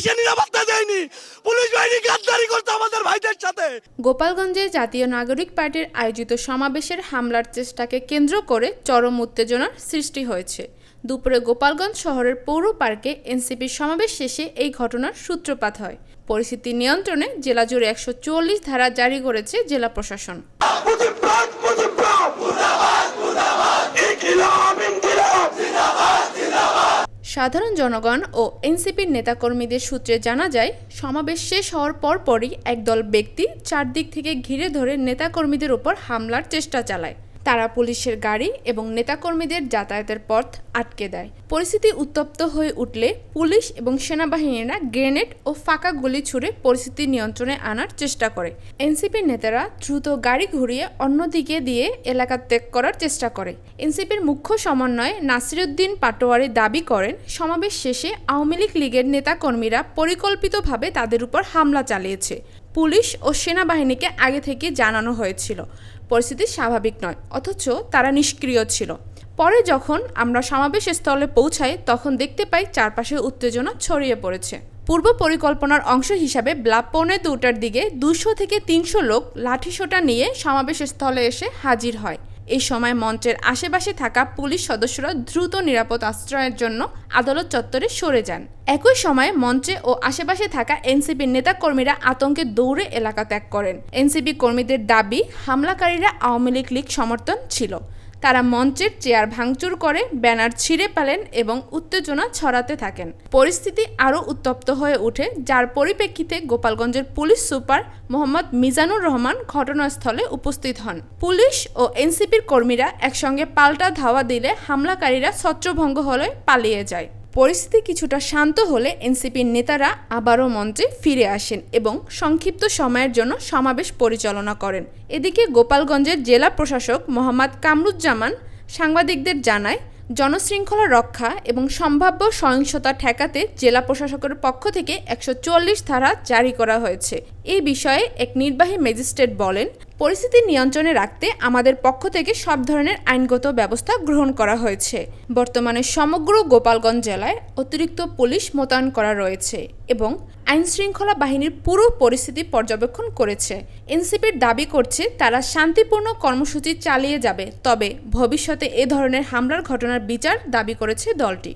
এসে নিরাপত্তা দেয়নি। পুলিশ বাহিনী গাদ্দারি করতো আমাদের ভাইদের সাথে। গোপালগঞ্জে জাতীয় নাগরিক পার্টির আয়োজিত সমাবেশের হামলার চেষ্টাকে কেন্দ্র করে চরম উত্তেজনার সৃষ্টি হয়েছে। দুপুরে গোপালগঞ্জ শহরের পৌর পার্কে এনসিপির সমাবেশ শেষে এই ঘটনার সূত্রপাত হয়। পরিস্থিতি নিয়ন্ত্রণে জেলা জুড়ে একশো চুয়াল্লিশ ধারা জারি করেছে জেলা প্রশাসন। সাধারণ জনগণ ও এনসিপির নেতাকর্মীদের সূত্রে জানা যায়, সমাবেশ শেষ হওয়ার পরপরই একদল ব্যক্তি চারদিক থেকে ঘিরে ধরে নেতাকর্মীদের ওপর হামলার চেষ্টা চালায়। তারা পুলিশের গাড়ি এবং নেতাকর্মীদের যাতায়াতের পথ আটকে দেয়। পরিস্থিতি উত্তপ্ত হয়ে উঠলে পুলিশ এবং সেনাবাহিনীরা গ্রেনেড ও ফাঁকা গুলি ছুড়ে পরিস্থিতি নিয়ন্ত্রণে আনার চেষ্টা করে। এনসিপির নেতারা দ্রুত গাড়ি ঘুরিয়ে অন্যদিকে দিয়ে এলাকা ত্যাগ করার চেষ্টা করে। এনসিপির মুখ্য সমন্বয় নাসিরুদ্দিন পাটোয়ারি দাবি করেন, সমাবেশ শেষে আওয়ামী লীগ লীগের নেতাকর্মীরা পরিকল্পিতভাবে তাদের উপর হামলা চালিয়েছে। পুলিশ ও সেনাবাহিনীকে আগে থেকে জানানো হয়েছিল। পরিস্থিতি স্বাভাবিক নয়, অথচ তারা নিষ্ক্রিয় ছিল। পরে যখন আমরা সমাবেশ স্থলে পৌঁছাই, তখন দেখতে পাই চারপাশে উত্তেজনা ছড়িয়ে পড়েছে। পূর্ব পরিকল্পনার অংশ হিসাবে ব্লাব পৌনে দুটার দিকে দুশো থেকে তিনশো লোক লাঠিসোটা নিয়ে সমাবেশ স্থলে এসে হাজির হয়। এই সময় মঞ্চের আশেপাশে থাকা পুলিশ সদস্যরা দ্রুত নিরাপদ আশ্রয়ের জন্য আদালত চত্বরে সরে যান। একই সময়ে মঞ্চে ও আশেপাশে থাকা এনসিপির নেতাকর্মীরা আতঙ্কে দৌড়ে এলাকা ত্যাগ করেন। এনসিপি কর্মীদের দাবি, হামলাকারীরা আওয়ামী লীগ লীগ সমর্থন ছিল। তারা মঞ্চের চেয়ার ভাঙচুর করে, ব্যানার ছিঁড়ে ফেলেন এবং উত্তেজনা ছড়াতে থাকেন। পরিস্থিতি আরও উত্তপ্ত হয়ে ওঠে, যার পরিপ্রেক্ষিতে গোপালগঞ্জের পুলিশ সুপার মোহাম্মদ মিজানুর রহমান ঘটনাস্থলে উপস্থিত হন। পুলিশ ও এনসিপির কর্মীরা একসঙ্গে পাল্টা ধাওয়া দিলে হামলাকারীরা ছত্রভঙ্গ হলে পালিয়ে যায়। পরিস্থিতি কিছুটা শান্ত হলে এনসিপির নেতারা আবারও মঞ্চে ফিরে আসেন এবং সংক্ষিপ্ত সময়ের জন্য সমাবেশ পরিচালনা করেন। এদিকে গোপালগঞ্জের জেলা প্রশাসক মোহাম্মদ কামরুজ্জামান সাংবাদিকদের জানায়, জনশৃঙ্খলা রক্ষা এবং সম্ভাব্য সহিংসতা ঠেকাতে জেলা প্রশাসকের পক্ষ থেকে একশো চল্লিশ ধারা জারি করা হয়েছে। এই বিষয়ে এক নির্বাহী ম্যাজিস্ট্রেট বলেন পরিস্থিতি নিয়ন্ত্রণে রাখতে আমাদের পক্ষ থেকে সব ধরনের আইনগত ব্যবস্থা গ্রহণ করা হয়েছে। বর্তমানে সমগ্র গোপালগঞ্জ জেলায় অতিরিক্ত পুলিশ মোতায়েন করা রয়েছে এবং আইন শৃঙ্খলা বাহিনীর পুরো পরিস্থিতি পর্যবেক্ষণ করেছে। এনসিপির দাবি করছে, তারা শান্তিপূর্ণ কর্মসূচি চালিয়ে যাবে, তবে ভবিষ্যতে এ ধরনের হামলার ঘটনার বিচার দাবি করেছে দলটি।